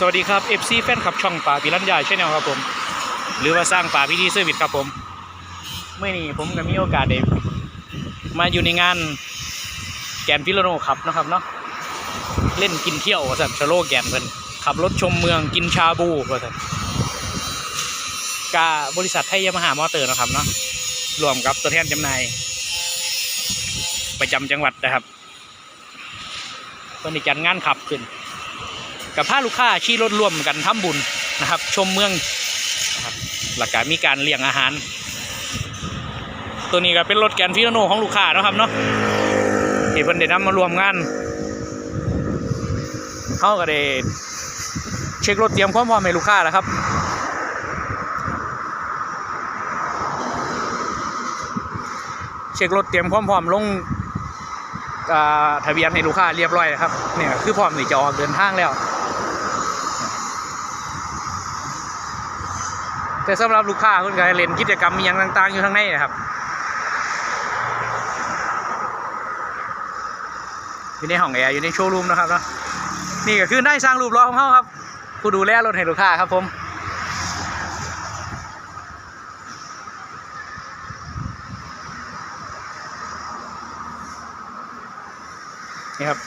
สวัสดีครับ FC แฟนคลับช่องป่าพิรัญญาชแนลครับผม หรือว่าสร้างป่าพิธีเซอร์วิสครับผมเมื่อนี้ผมก็มีโอกาสได้มาอยู่ในงานแกนฟิโลโนครับนะครับเนาะเล่นกินเที่ยวสัตว์ชโลแกนเพิ่นขับรถชมเมืองกินชาบูว่าสัตว์กาบริษัทไทยยามาฮามอเตอร์นะครับเนาะรวมกับตัวแทนจำหน่ายประจำจังหวัดนะครับเพิ่นได้จัดงานขับขึ้น กับพาลูกค้าขี่รถร่วมกันทำบุญนะครับ ชมเมืองนะครับหลักการมีการเลี้ยงอาหาร ตัวนี้ก็เป็นรถแกนฟิโนโนของลูกค้านะครับเนาะที่เพิ่นได้นำมารวมงานเขาก็ได้เช็ครถเตรียมความพร้อมให้ลูกค้าแล้วครับเช็ครถเตรียมความพร้อมลงทะเบียนให้ลูกค้าเรียบร้อยแล้วครับเนี่ยคือพร้อมที่จะออกเดินทางแล้ว แต่สำหรับลูกค้าคุณก็เล่นกิจกรรมมีอย่างต่างๆอยู่ข้างในนะครับอยู่ในห้องแอร์อยู่ในโชว์รูมนะครับเนาะนี่ก็คือได้สร้างรูปล้อของเขาครับผู้ดูแลรถให้ลูกค้าครับผมนี่ครับ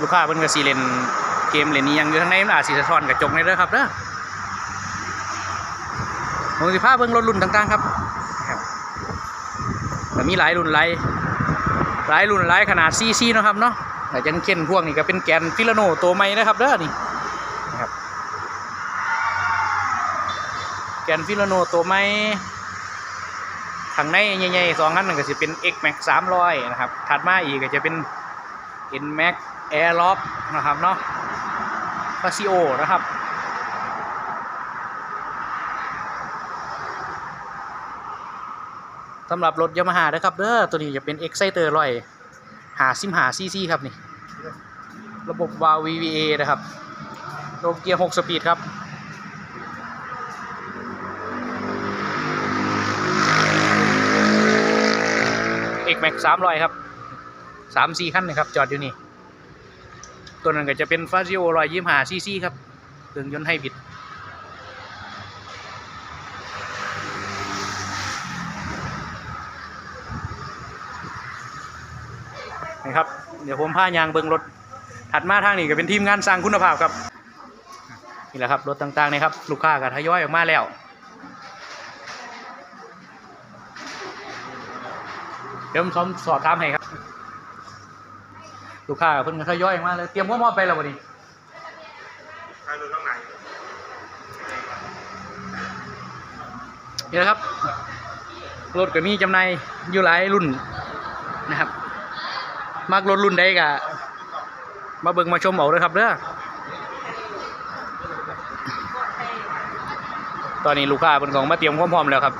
ลูกค้าเพิ่นก็สีเลน เกมเล่นนี้ยังอยู่ข้างในมันอาจสิสะท้อนกระจกในเด้อครับเด้อผมสิพาเบิ่งรถรุ่นต่างๆครับครับมีหลายรุ่นหลายหลายรุ่นหลายขนาดซีซีนะครับเนาะแต่จังเช่นพวกนี้ก็เป็นแกนฟิลโนตัวใหม่นะครับเด้อนี่นะครับแกนฟิลโนตัวใหม่ข้างในใหญ่ๆสองอันหนึ่งก็จะเป็น X Max 300 นะครับ ถัดมาอีกก็จะเป็น N Max Airlock นะครับเนาะ p a s i o นะครับสำหรับรถยามาฮ่านะครับเด้อตัวนี้จะเป็น Exciter ร้อยหาซิมหาซีซีครับนี่ ระบบวาล์ว VVA นะครับโลเกียร์ 6 สปีดครับ X Max 300ครับสามสี่ขั้นนะครับ จอดอยู่นี่ ตัวนั้นก็จะเป็นฟาซิโอรอยยี่ห้าซีซีครับเครื่องยนต์ไฮบริดนะครับ เดี๋ยวผมพายางเบิงรถถัดมาทางนี้ก็เป็นทีมงานสร้างคุณภาพครับ นี่แหละครับรถต่างๆนะครับ ลูกค้าก็ทยอยออกมาแล้วเดี๋ยวผมสอบถามให้ครับ ลูกค้าเพิ่นก็ทยอยออกมาเลยเตรียมความพร้อมไปแล้ววันนี้ใครรู้ตรงไหนนี่แหละครับรถก็มีจำหน่ายอยู่หลายรุ่นนะครับมักรถรุ่นใดก็มาเบิ่งมาชมเอาเลยครับเด้อตอนนี้ลูกค้าเพิ่นก็มาเตรียมความพร้อมแล้วครับ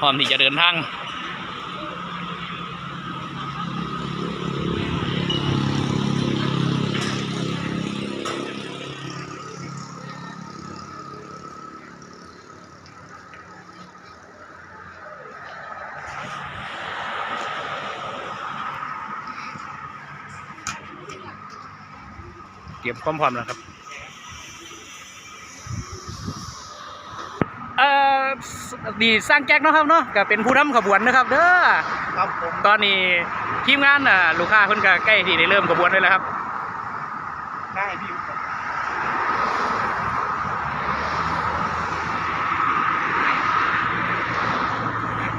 พร้อมที่จะเดินทาง เตรียมความพร้อมแล้วครับเอ่อดีสร้างแจ็คเนาะครับเนาะก็เป็นผู้ทำขบวนนะครับ เด้อครับผมตอนนี้ทีมงานอะลูกค้าเพิ่นก็ใกล้ที่ได้เริ่มขบวนไว้แล้วครับได้พี่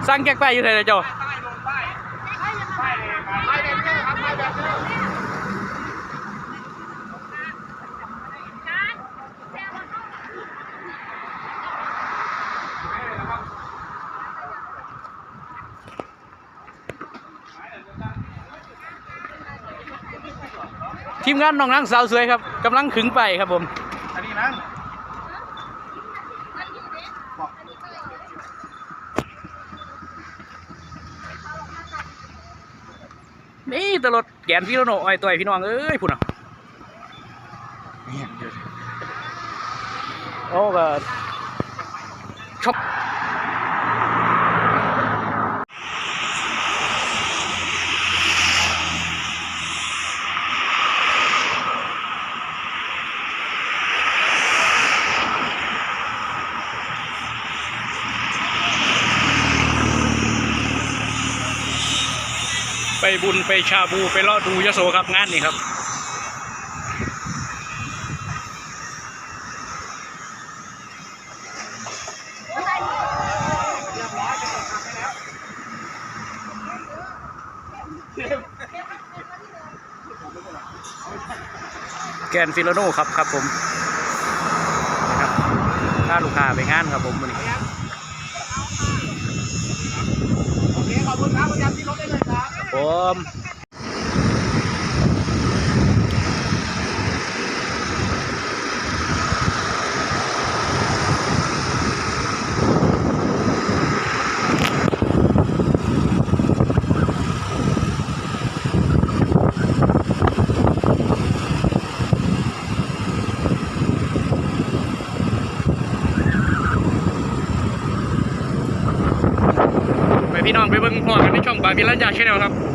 สร้างแจ็คไปอยู่ไหนล่ะเจ้า ไม่แบบนี้ครับไม่แบบนี้ ทีมงานน้องนางสาวสวยครับกำลังขึงไปครับผมอันนี้นั่งนี่ตลดแกนพี่โนโนอ้อยต่อยพี่น้องเอ้ยพุ่นอะโอ้ก็ชอบ บุญไปชาบูไปเลาะดูยโสครับงานนี่ครับแกนฟิโลโน่ครับครับผมถ้าลูกค้าไปงานครับผมวันนี้ โอเคขอบคุณครับประจำที่รถได้เลยครับ ผมไปพี่น้องไปเบิ่งพ่อกันในช่องบาร์บิลันยาชแนลครับ